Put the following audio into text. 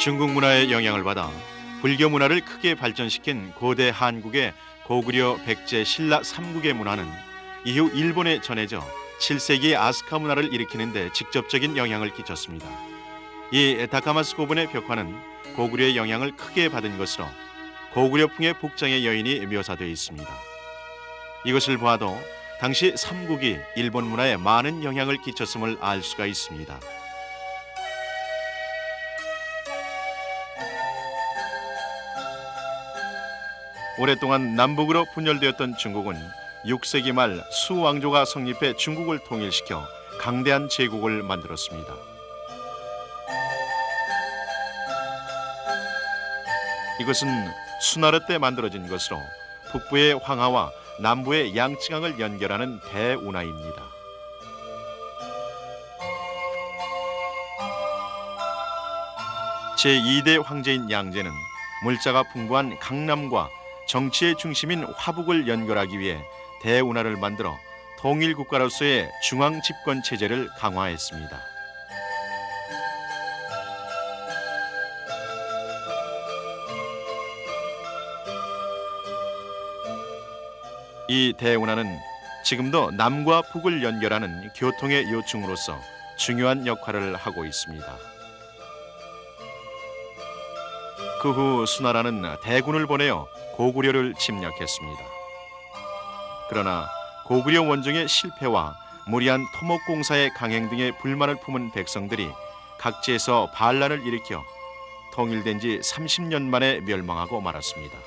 중국 문화의 영향을 받아 불교 문화를 크게 발전시킨 고대 한국의 고구려 백제 신라 삼국의 문화는 이후 일본에 전해져 7세기 아스카 문화를 일으키는 데 직접적인 영향을 끼쳤습니다. 이 다카마스 고분의 벽화는 고구려의 영향을 크게 받은 것으로 고구려풍의 복장의 여인이 묘사되어 있습니다. 이것을 보아도 당시 삼국이 일본 문화에 많은 영향을 끼쳤음을 알 수가 있습니다. 오랫동안 남북으로 분열되었던 중국은 6세기 말 수왕조가 성립해 중국을 통일시켜 강대한 제국을 만들었습니다. 이것은 수나르 때 만들어진 것으로 북부의 황하와 남부의 양쯔강을 연결하는 대운하입니다. 제2대 황제인 양제는 물자가 풍부한 강남과 정치의 중심인 화북을 연결하기 위해 대운하를 만들어 통일 국가로서의 중앙 집권 체제를 강화했습니다. 이 대운하는 지금도 남과 북을 연결하는 교통의 요충으로서 중요한 역할을 하고 있습니다. 그 후 수나라는 대군을 보내어 고구려를 침략했습니다. 그러나 고구려 원정의 실패와 무리한 토목 공사의 강행 등의 불만을 품은 백성들이 각지에서 반란을 일으켜 통일된 지 30년 만에 멸망하고 말았습니다.